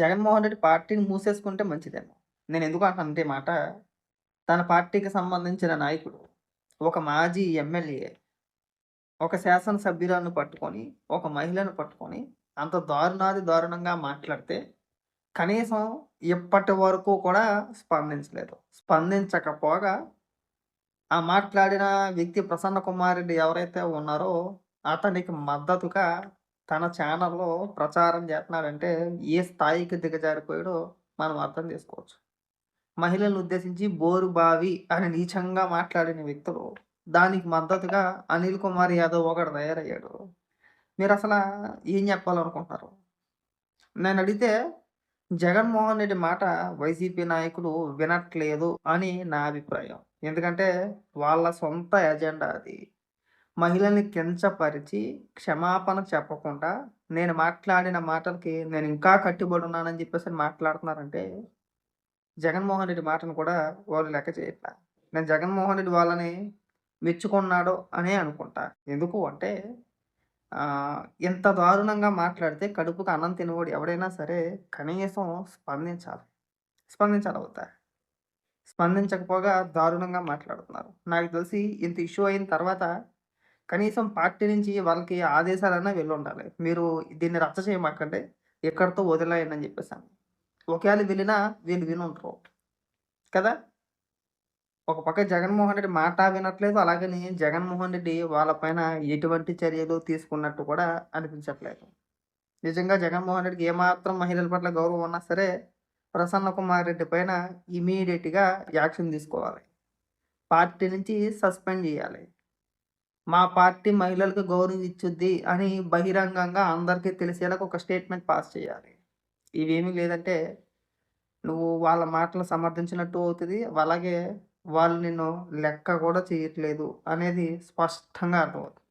జగన్మోహన్ రెడ్డి పార్టీని మూసేసుకుంటే మంచిదేమో. నేను ఎందుకు అంటున్నానంటే మాట, తన పార్టీకి సంబంధించిన నాయకుడు, ఒక మాజీ ఎమ్మెల్యే, ఒక శాసనసభ్యులను పట్టుకొని, ఒక మహిళను పట్టుకొని, అంత దారుణాది దారుణంగా మాట్లాడితే, కనీసం ఇప్పటి వరకు కూడా స్పందించలేదు. స్పందించకపోగా, ఆ మాట్లాడిన వ్యక్తి ప్రసన్న కుమార్ రెడ్డి ఎవరైతే ఉన్నారో, అతనికి మద్దతుగా తన ఛానల్‌లో ప్రచారం చేస్తున్నాడంటే, ఏ స్థాయికి దిగజారిపోయాడో మనం అర్థం చేసుకోవచ్చు. మహిళలను ఉద్దేశించి బోరు బావి అని నీచంగా మాట్లాడిన వ్యక్తులు, దానికి మద్దతుగా అనిల్ కుమార్ యాదవ్ ఒకడు తయారయ్యాడు. మీరు అసలు ఏం చెప్పాలనుకుంటున్నారు? నేనడిగితే, జగన్మోహన్ రెడ్డి మాట వైసీపీ నాయకులు వినట్లేదు అని నా అభిప్రాయం. ఎందుకంటే, వాళ్ళ సొంత ఎజెండా అది. మహిళల్ని కించపరిచి, క్షమాపణ చెప్పకుండా, నేను మాట్లాడిన మాటలకి నేను ఇంకా కట్టుబడి ఉన్నానని చెప్పేసి మాట్లాడుతున్నారంటే, జగన్మోహన్ రెడ్డి మాటను కూడా వాళ్ళు లెక్క చేయట్లా. నేను జగన్మోహన్ రెడ్డి వాళ్ళని మెచ్చుకున్నాడు అనే అనుకుంటా. ఎందుకు అంటే, ఇంత దారుణంగా మాట్లాడితే కడుపుకు అన్నం తినవాడు ఎవడైనా సరే కనీసం స్పందించాలి. స్పందించాలి వద్దా? స్పందించకపోగా దారుణంగా మాట్లాడుతున్నారు. నాకు తెలిసి ఇంత ఇష్యూ అయిన తర్వాత కనీసం పార్టీ నుంచి వాళ్ళకి ఆదేశాలన్నా వెళ్ళుండాలి. మీరు దీన్ని రచ్చ చేయమాకంటే ఎక్కడితో వదిలేయండి అని చెప్పేసాను ఒకవేళ వెళ్ళినా వీళ్ళు వినుంటారు కదా! ఒక పక్క జగన్మోహన్ రెడ్డి మాట వినట్లేదు. అలాగని జగన్మోహన్ రెడ్డి వాళ్ళ పైన ఎటువంటి చర్యలు తీసుకున్నట్టు కూడా అనిపించట్లేదు. నిజంగా జగన్మోహన్ రెడ్డికి ఏమాత్రం మహిళల పట్ల గౌరవం ఉన్నా సరే, ప్రసన్న కుమార్ రెడ్డి పైన ఇమ్మీడియేట్‌గా యాక్షన్ తీసుకోవాలి. పార్టీ నుంచి సస్పెండ్ చేయాలి. మా పార్టీ మహిళలకు గౌరవం ఇచ్చుద్ది అని బహిరంగంగా అందరికీ తెలిసేలాగా ఒక స్టేట్మెంట్ పాస్ చేయాలి. ఇవేమీ లేదంటే, నువ్వు వాళ్ళ మాటలు సమర్థించినట్టు అవుతుంది అలాగే వాళ్ళు నిన్ను లెక్క కూడా చేయట్లేదు అనేది స్పష్టంగా అర్థమవుతుంది.